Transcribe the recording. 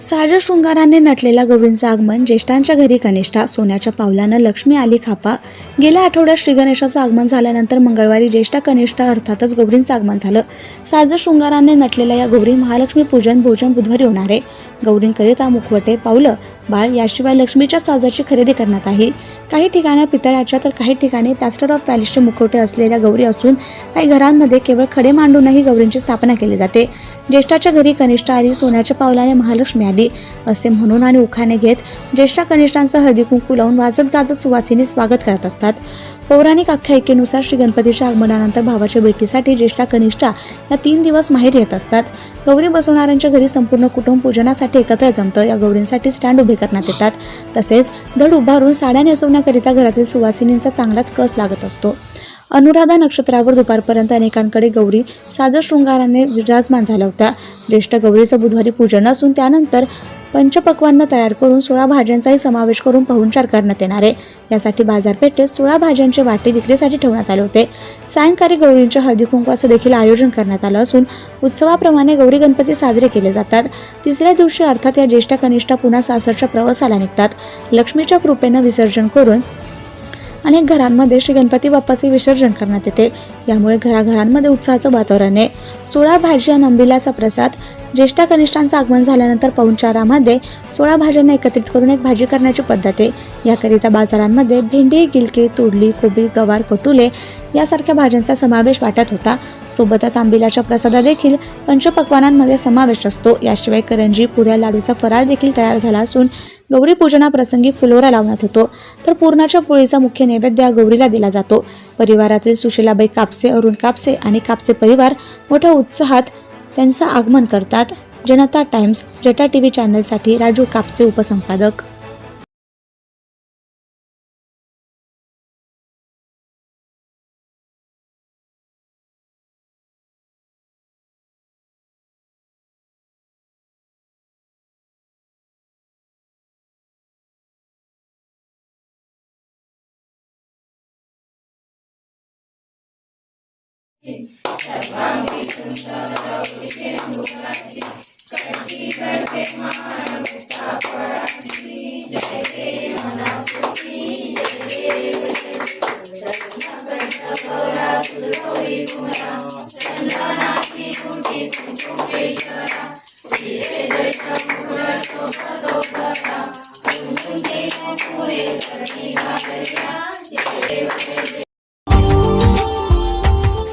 साज शृंगाराने नटलेला गौरींचं आगमन ज्येष्ठांच्या घरी कनिष्ठा सोन्याच्या पावलानं लक्ष्मी आली खापा. गेल्या आठवड्यात श्री गणेशाचं आगमन झाल्यानंतर मंगळवारी ज्येष्ठा कनिष्ठा अर्थातच गौरींचं आगमन झालं. साज शृंगाराने नटलेल्या या गौरी महालक्ष्मी पूजन भोजन बुधवारी होणार आहे. गौरींकरिता मुखवटे पावलं बाळ याशिवाय लक्ष्मीच्या साजाची खरेदी करण्यात आहे. काही ठिकाणी पितळाच्या तर काही ठिकाणी प्लॅस्टर ऑफ पॅलेसचे मुखवटे असलेल्या गौरी असून काही घरांमध्ये केवळ खडे मांडूनही गौरींची स्थापना केली जाते. ज्येष्ठाच्या घरी कनिष्ठा आली सोन्याच्या पावलाने महालक्ष्मी आली असे म्हणून आणि उखाणे घेत ज्येष्ठा कनिष्ठांचं हळदी कुंकू लावून वाजत गाजत सुवासिनी स्वागत करत असतात. पौराणिक आख्यायिकेनुसार श्री गणपतीच्या आगमनानंतर भावाच्या भेटीसाठी ज्येष्ठा कनिष्ठा या तीन दिवस माहेर येत असतात. गौरी बसवणाऱ्यांच्या घरी संपूर्ण कुटुंब पूजनासाठी एकत्र जमतं. या गौरींसाठी स्टँड उभे करण्यात येतात. तसेच धड उभारून साड्या नेसवण्याकरिता घरातील सुवासिनींचा चांगलाच कस लागत असतो. अनुराधा नक्षत्रावर दुपारपर्यंत अनेकांकडे गौरी साज शृंगाराने विराजमान झाल्या होत्या. ज्येष्ठ गौरीचं बुधवारी पूजन असून त्यानंतर पंचपक्वान्न तयार करून सोळा भाज्यांचाही समावेश करून पाहुणचार करण्यात येणार आहे. यासाठी बाजारपेठेत सोळा भाज्यांचे वाटे विक्रीसाठी ठेवण्यात आले होते. सायंकाळी गौरींच्या हळदी कुंकवाचं देखील आयोजन करण्यात आलं असून उत्सवाप्रमाणे गौरी गणपती साजरे केले जातात. तिसऱ्या दिवशी अर्थात या ज्येष्ठ कनिष्ठा पुन्हा सासरच्या प्रवासाला निघतात. लक्ष्मीच्या कृपेनं विसर्जन करून अनेक घरांमध्ये श्री गणपती बाप्पाचे विसर्जन करण्यात येते. यामुळे घराघरांमध्ये उत्साहाचं वातावरण आहे. सोळा भाजी आणि प्रसाद ज्येष्ठ कनिष्ठांचं आगमन झाल्यानंतर पाहुणचारामध्ये सोळा भाज्यांना एकत्रित करून एक भाजी करण्याची पद्धत आहे. याकरिता बाजारांमध्ये भेंडी गिलके तोडली कोबी गवार कटुले यासारख्या भाज्यांचा समावेश वाटत होता. सोबतच आंबिलाच्या प्रसादा देखील पंचपक्वानांमध्ये समावेश असतो. याशिवाय करंजी पुऱ्या लाडूचा फराळ देखील तयार झाला असून गौरी पूजनाप्रसंगी फुलोरा लावण्यात होतो. तर पूर्णाच्या पोळीचा मुख्य नैवेद्य गौरीला दिला जातो. परिवारातील सुशीलाबाई कापसे अरुण कापसे आणि कापसे परिवार मोठ्या उत्साहात त्यांचं आगमन करतात. जनता टाइम्स जटा टी व्ही चॅनलसाठी राजू कापचे उपसंपादक. ಸರ್ವಾಂಗಿ ಸುಂದರ ಉಳಿಕೆ ಮೂರಾಜಿ ಕರ್ತಿ ಕರ್ತೆ ಮಾನಭೂತ ಪರಾಜಿ ಜಯ ದೇವ ನಪುಸಿ ಜಯ ದೇವ ರತ್ನಗಂಧಪುರ ಸುರೋಯಿ ಗುಣ ಚಂದನಾಸಿ ಕುಟಿ ಕುಂಕುಮೇಶ್ವರ ಶ್ರೀ ದರ್ಶಪುರ ಶೋಭ ಗೌಪರ ಕುಂಕುಂದೇಶ ಪುರೇ ಸರ್ವಿ ನಾಗರ್ಯ ಜಯ ದೇವ